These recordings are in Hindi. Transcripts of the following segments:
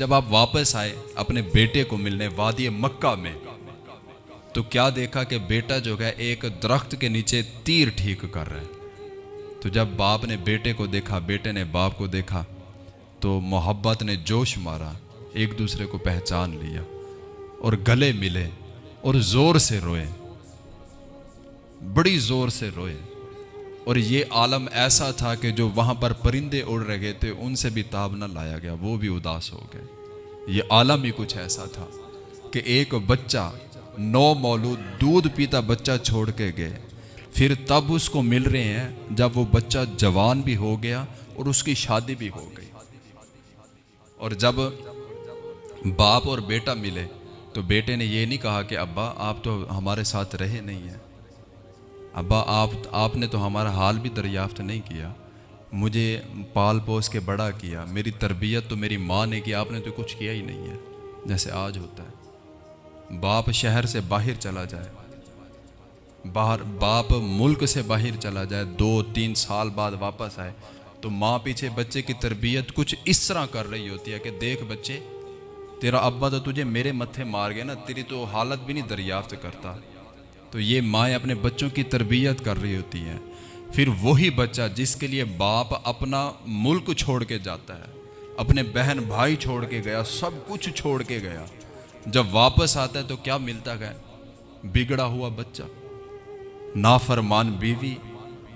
जब आप वापस आए, अपने बेटे को मिलने वादी मक्का में तो क्या देखा कि बेटा जो है, एक दरख्त के नीचे तीर ठीक कर रहा है? तो जब बाप ने बेटे को देखा, बेटे ने बाप को देखा तो मोहब्बत ने जोश मारा, एक दूसरे को पहचान लिया, और गले मिले, और ज़ोर से रोए, बड़ी ज़ोर से रोए, और ये आलम ऐसा था कि जो वहाँ पर परिंदे उड़ रहे थे, उनसे भी ताब न लाया गया, वो भी उदास हो गए। ये आलम ही कुछ ऐसा था कि एक बच्चा, नौ मौलूद दूध पीता बच्चा छोड़ के गए। फिर तब उसको मिल रहे हैं जब वो बच्चा जवान भी हो गया और उसकी शादी भी हो गई। और जब बाप और बेटा मिले तो बेटे ने ये नहीं कहा कि, अब्बा, आप तो हमारे साथ रहे नहीं हैं। अब्बा, आप, आपने तो हमारा हाल भी दरियाफ्त नहीं किया। मुझे पाल पोस के बड़ा किया, मेरी तरबियत तो मेरी माँ ने की, आपने तो कुछ किया ही नहीं है, जैसे आज होता है। बाप शहर से बाहर चला जाए, बाहर, बाप मुल्क से बाहर चला जाए, दो, तीन साल बाद वापस आए तो माँ पीछे बच्चे की तरबियत कुछ इस तरह कर रही होती है कि देख बच्चे, तेरा अब्बा तो तुझे मेरे मत्थे मार गया ना, तेरी तो हालत भी नहीं दरियाफ्त करता। तो ये माएँ अपने बच्चों की तरबियत कर रही होती हैं। फिर वही बच्चा जिसके लिए बाप अपना मुल्क छोड़ के जाता है, अपने बहन भाई छोड़ के गया, सब कुछ छोड़ के गया, जब वापस आता है तो क्या मिलता है बिगड़ा हुआ बच्चा, नाफरमान बीवी,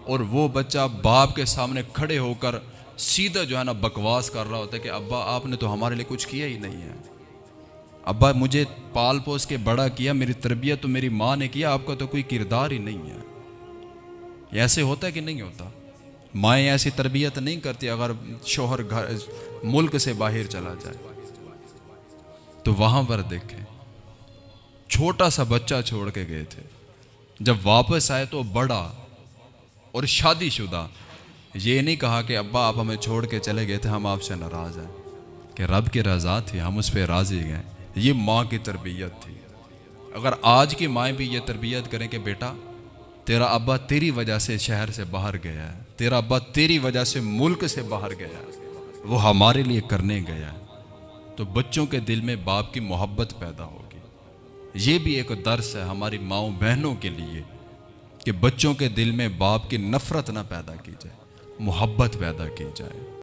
और वो बच्चा बाप के सामने खड़े होकर सीधा जो है ना बकवास कर रहा होता है कि, अब्बा, आपने तो हमारे लिए कुछ किया ही नहीं है। अब्बा, मुझे पाल पोस के बड़ा किया, मेरी तरबियत तो मेरी माँ ने किया, आपका तो कोई किरदार ही नहीं है। ऐसे होता है कि नहीं होता? माएँ ऐसी तरबियत नहीं करती अगर शोहर घर, मुल्क से बाहर चला जाए। तो वहाँ पर देखें, छोटा सा बच्चा छोड़ के गए थे। जब वापस आए तो बड़ा और शादीशुदा। ये नहीं कहा कि, अब्बा, आप हमें छोड़ के चले गए थे, हम आपसे नाराज़ हैं। कि रब की रज़ा थी, हम उस पर राज़ी गए ये माँ की तरबियत थी। अगर आज की माएँ भी ये तरबियत करें कि, बेटा तेरा अब्बा तेरी वजह से शहर से बाहर गया है। तेरा अब्बा तेरी वजह से मुल्क से बाहर गया है। वो हमारे लिए करने गया है। तो बच्चों के दिल में बाप की मोहब्बत पैदा होगी। ये भी एक दर्स है हमारी माओ बहनों के लिए कि बच्चों के दिल में बाप की नफ़रत ना पैदा की जाए, मोहब्बत पैदा की जाए।